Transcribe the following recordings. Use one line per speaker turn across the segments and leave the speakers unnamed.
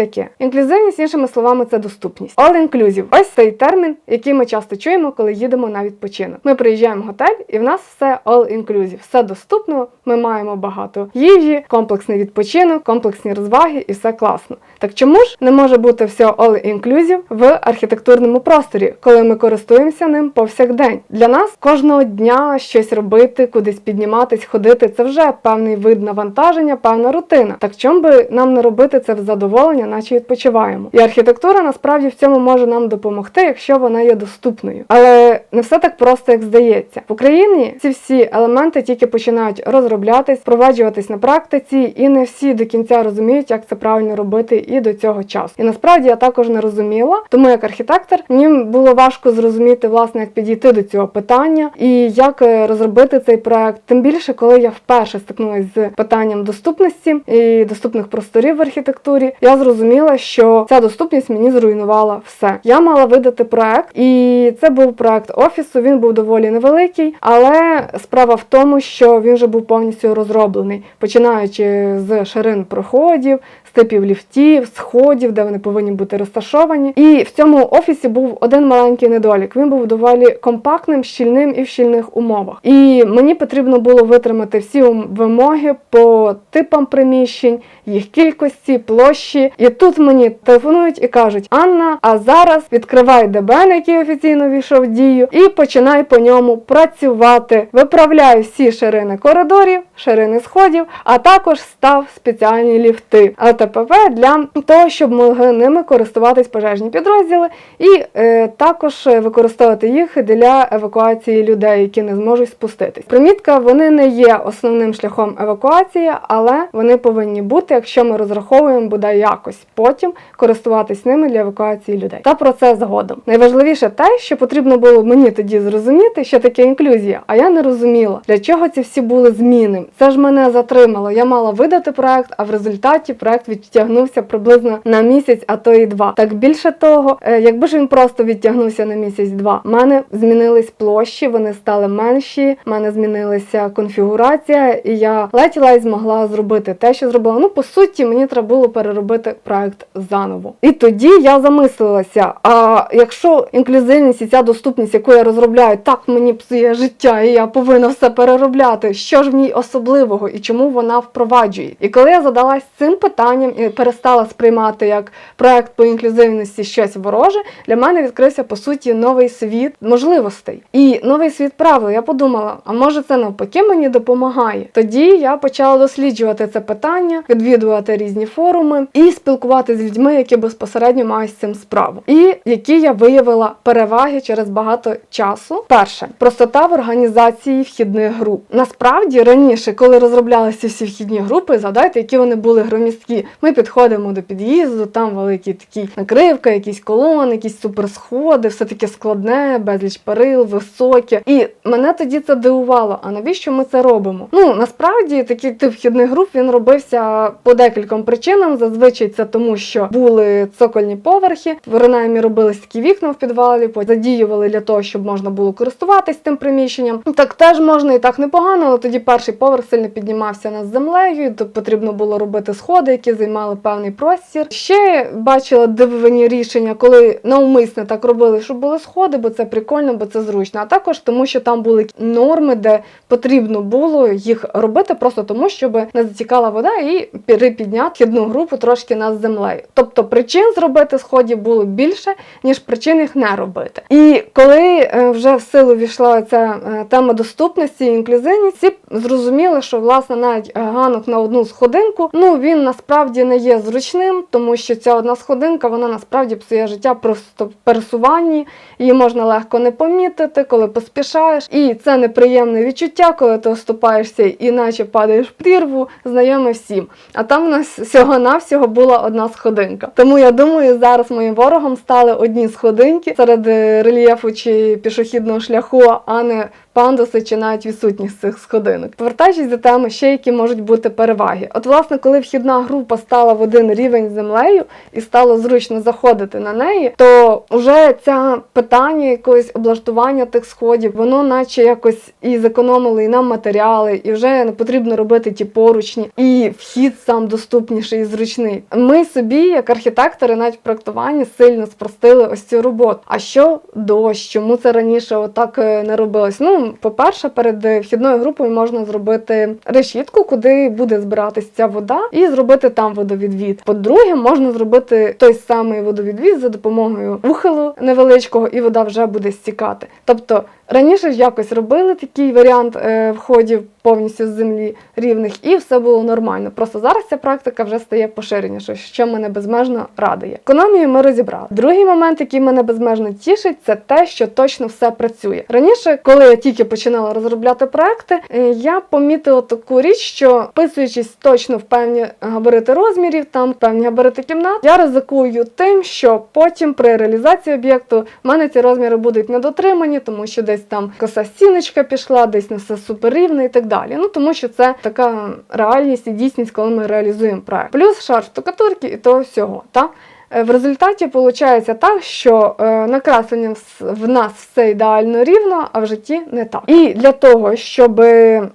таке. Інклюзивність, іншими словами, це доступність. All inclusive. Ось цей термін, який ми часто чуємо, коли їдемо на відпочинок. Ми приїжджаємо в готель, і в нас все all inclusive. Все доступно. Ми маємо багато їжі, комплексний відпочинок, комплексні розваги, і все класно. Так чому ж не може бути все all inclusive в архітектурному просторі, коли ми користуємося ним повсякдень? Для нас кожного дня щось робити, кудись підніматись, ходити це вже певний вид навантаження, певна рутина. Так чому би нам не робити це в задоволення, наче відпочиваємо? І архітектура насправді в цьому може нам допомогти, якщо вона є доступною. Але не все так просто, як здається. В Україні ці всі елементи тільки починають розроблятись, впроваджуватись на практиці, і не всі до кінця розуміють, як це правильно робити і до цього часу. І насправді я також не розуміла, тому як архітектор мені було важко зрозуміти, власне, як підійти до цього питання і як е, розробити цей проект. Тим більше, коли я вперше стикнулася з питанням доступності і доступних просторів в архітектурі, я зрозуміла, що ця доступність мені зруйнувала все. Я мала видати проект, і це був проект офісу. Він був доволі невеликий, але справа в тому, що він вже був повністю розроблений, починаючи з ширин проходів, з типів ліфтів, сходів, де вони повинні бути розташовані. І в цьому офісі був один маленький недолік. Він був доволі компактним, щільним і в щільних умовах. І мені потрібно було витримати всі вимоги по типам приміщень, їх кількості, площі. І тут мені телефонують і кажуть: Анна, а зараз відкривай ДБН, який офіційно війшов в дію, і починай по ньому працювати. Виправляй всі ширини коридорів, ширини сходів, а також став спеціальні ліфти ЛТПВ для того, щоб могли ними користуватись пожежні підрозділи, і е, також використовувати їх для евакуації людей, які не зможуть спуститись. Примітка, вони не є основним шляхом евакуації, але вони повинні бути, якщо ми розраховуємо бодай якось потім користуватись ними для евакуації людей. Та про це згодом. Найважливіше те, що потрібно було мені тоді зрозуміти, що таке інклюзія, а я не розуміла, для чого ці всі були зміни. Це ж мене затримало. Я мала видати проект, а в результаті проект відтягнувся приблизно на місяць, а то і два. Так більше того, е, якби ж він просто відтягнувся на місяць-два, в мене змінились площі, вони стали менші, в мене змінилася конфігурація, і я ледь-ледь змогла зробити те, що зробила. Ну, по суті, мені треба було переробити проект заново. І тоді я замислилася: а якщо інклюзивність і ця доступність, яку я розробляю, так мені псує життя, і я повинна все переробляти, що ж в ній особливого і чому вона впроваджує? І коли я задалась цим питанням і перестала сприймати як проект по інклюзивності щось вороже, для мене відкрився по суті новий світ можливостей і новий світ правил. Я подумала, а може це навпаки мені допомагає? Тоді я почала досліджувати це питання, відвідувати різні форуми і спілкуватися з людьми, які безпосередньо мають з цим справу, і які я виявила переваги через багато часу. Перше простота в організації вхідних груп. Насправді раніше, коли розроблялися всі вхідні групи, згадайте, які вони були громісткі. Ми підходимо до під'їзду, там великі такі накривка, якісь колони, якісь суперсходи, все таке складне, безліч перил, високе. І мене тоді це дивувало. А навіщо ми це робимо? Ну насправді такий тип вхідних груп він робився по декільком причинам. Зазвичай це тому, що були цокольні поверхи, принаймні робились такі вікна в підвалі, задіювали для того, щоб можна було користуватись тим приміщенням. Ну, Так теж можна і так непогано, але тоді перший поверх сильно піднімався над землею, і потрібно було робити сходи, які займали певний простір. Ще бачила дивні рішення, коли навмисне так робили, щоб були сходи, бо це прикольно, бо це зручно. А також тому, що там були норми, де потрібно було їх робити просто тому, щоб не затікала вода і перепідняти вхідну групу трошки над землею. Тобто причин зробити сходів було більше, ніж причин їх не робити. І коли е, вже в силу війшла ця е, тема доступності і інклюзивність, всі зрозуміли, що власне навіть е, ганок на одну сходинку, ну він насправді не є зручним, тому що ця одна сходинка, вона насправді псує життя просто в пересуванні, її можна легко не помітити, коли поспішаєш. І це неприємне відчуття, коли ти оступаєшся і наче падаєш в прірву, знайоме всім. А там у нас всього-навсього була одна сходинка. Тому я думаю, зараз моїм ворогом стали одні сходинки серед рельєфу чи пішохідного шляху, а не пандуси чи навіть відсутність цих сходинок. Повертаючись до теми, ще які можуть бути переваги. От, власне, коли вхідна група стала в один рівень з землею і стало зручно заходити на неї, то вже це питання якогось облаштування тих сходів, воно наче якось і зекономило і нам матеріали, і вже не потрібно робити ті поручні, і вхід сам доступніший і зручний. Ми собі, як архітектори, навіть в проектуванні сильно спростили ось цю роботу. А що дощ? Чому це раніше отак е, не робилось? Ну, по-перше, перед вхідною групою можна зробити решітку, куди буде збиратися ця вода, і зробити там водовідвід. По-друге, можна зробити той самий водовідвід за допомогою ухилу невеличкого, і вода вже буде стікати. Тобто раніше ж якось робили такий варіант е, входів повністю з землі рівних, і все було нормально. Просто зараз ця практика вже стає поширенішою, що мене безмежно радує. Економію ми розібрали. Другий момент, який мене безмежно тішить, це те, що точно все працює. Раніше, коли я тільки починала розробляти проекти, е, я помітила таку річ, що вписуючись точно в певні габарити розмірів, там певні габарити кімнат, я ризикую тим, що потім при реалізації об'єкту в мене ці розміри будуть недотримані, тому що десь там коса стіночка пішла, десь не все суперрівне і так далі. Ну тому що це така реальність і дійсність, коли ми реалізуємо проект. Плюс шар штукатурки і того всього. Та? Е, В результаті виходить так, що е, накреслення в нас все ідеально рівно, а в житті не так. І для того, щоб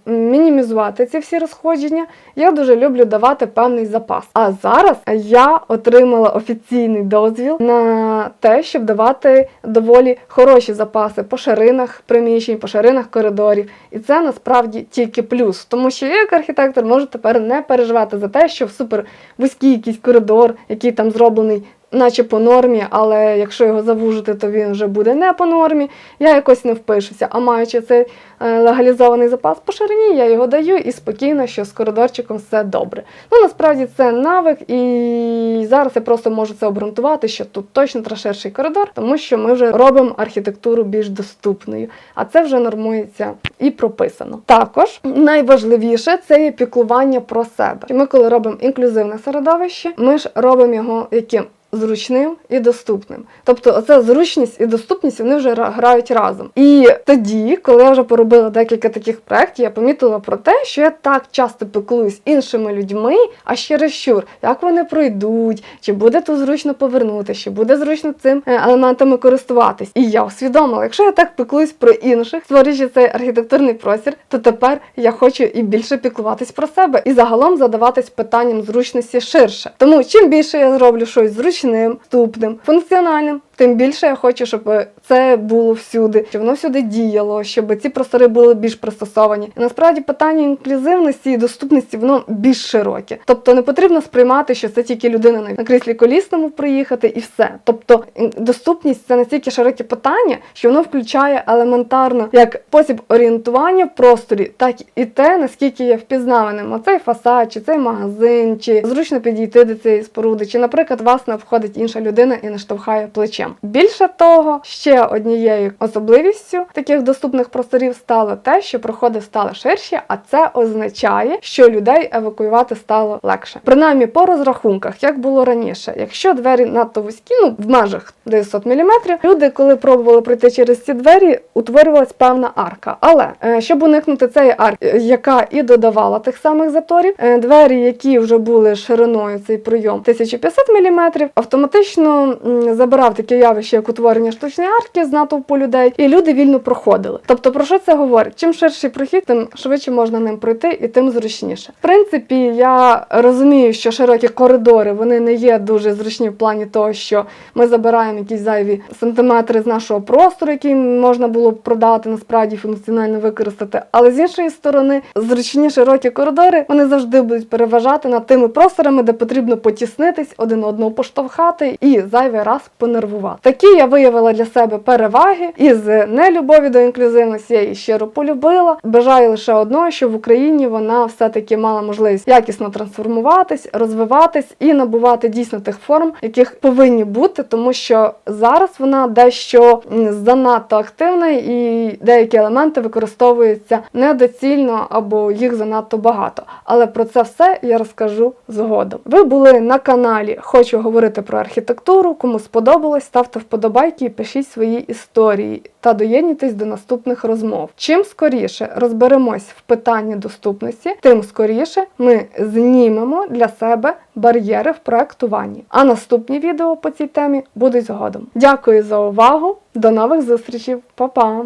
мінімізувати ці всі розходження, я дуже люблю давати певний запас. А зараз я отримала офіційний дозвіл на те, щоб давати доволі хороші запаси по ширинах приміщень, по ширинах коридорів. І це насправді тільки плюс, тому що я як архітектор можу тепер не переживати за те, що в супер вузький якийсь коридор, який там зроблений. Наче по нормі, але якщо його завужити, то він вже буде не по нормі. Я якось не впишуся. А маючи цей е, легалізований запас по ширині, я його даю і спокійно, що з коридорчиком все добре. Ну насправді це навик, і зараз я просто можу це обґрунтувати, що тут точно ширший коридор, тому що ми вже робимо архітектуру більш доступною. А це вже нормується і прописано. Також найважливіше це є піклування про себе. Ми, коли робимо інклюзивне середовище, ми ж робимо його яким? Зручним і доступним. Тобто, оця зручність і доступність вони вже грають разом. І тоді, коли я вже поробила декілька таких проєктів, я помітила про те, що я так часто піклуюсь іншими людьми, а ще щур, як вони пройдуть, чи буде тут зручно повернутися, чи буде зручно цим е, елементами користуватись. І я усвідомила, якщо я так піклуюсь про інших, створюючи цей архітектурний простір, то тепер я хочу і більше піклуватись про себе і загалом задаватись питанням зручності ширше. Тому чим більше я зроблю щось зручним, доступним, функціональним, тим більше я хочу, щоб це було всюди, щоб воно всюди діяло, щоб ці простори були більш пристосовані. І насправді питання інклюзивності і доступності воно більш широке. Тобто не потрібно сприймати, що це тільки людина на- кріслі колісному приїхати і все. Тобто доступність це настільки широке питання, що воно включає елементарно як спосіб орієнтування в просторі, так і те, наскільки є впізнаваним оцей фасад, чи цей магазин, чи зручно підійти до цієї споруди, чи, наприклад, вас не обходить інша людина і не штовхає плечем. Більше того, ще однією особливістю таких доступних просторів стало те, що проходи стали ширші, а це означає, що людей евакуювати стало легше. Принаймні по розрахунках, як було раніше, якщо двері надто вузькі, ну в межах 900 мм, люди, коли пробували пройти через ці двері, утворювалась певна арка. Але е, щоб уникнути цієї арки, е, яка і додавала тих самих заторів, е, двері, які вже були шириною цей прийом 1500 мм, автоматично забирав таке явище, як утворення штучної арки з натовпу людей, і люди вільно проходили. Тобто, про що це говорить? Чим ширший прохід, тим швидше можна ним пройти і тим зручніше. В принципі, я розумію, що широкі коридори вони не є дуже зручні в плані того, що ми забираємо якісь зайві сантиметри з нашого простору, який можна було б продати, насправді функціонально використати. Але з іншої сторони, зручні широкі коридори вони завжди будуть переважати над тими просторами, де потрібно потіснитись, один одного поштовхати і зайвий раз понервувати. Такі я виявила для себе переваги із нелюбові до інклюзивності. Я її щиро полюбила. Бажаю лише одного, що в Україні вона все-таки мала можливість якісно трансформуватись, розвиватись і набувати дійсно тих форм, яких повинні бути, тому що зараз вона дещо занадто активна і деякі елементи використовуються недоцільно або їх занадто багато. Але про це все я розкажу згодом. Ви були на каналі Хочу говорити про архітектуру. Кому сподобалось, ставте вподобайки і пишіть свої історії та доєднуйтесь до наступних розмов. Чим скоріше розберемось в питанні доступності, тим скоріше ми знімемо для себе бар'єри в проектуванні. А наступні відео по цій темі будуть згодом. Дякую за увагу! До нових зустрічей! Па-па!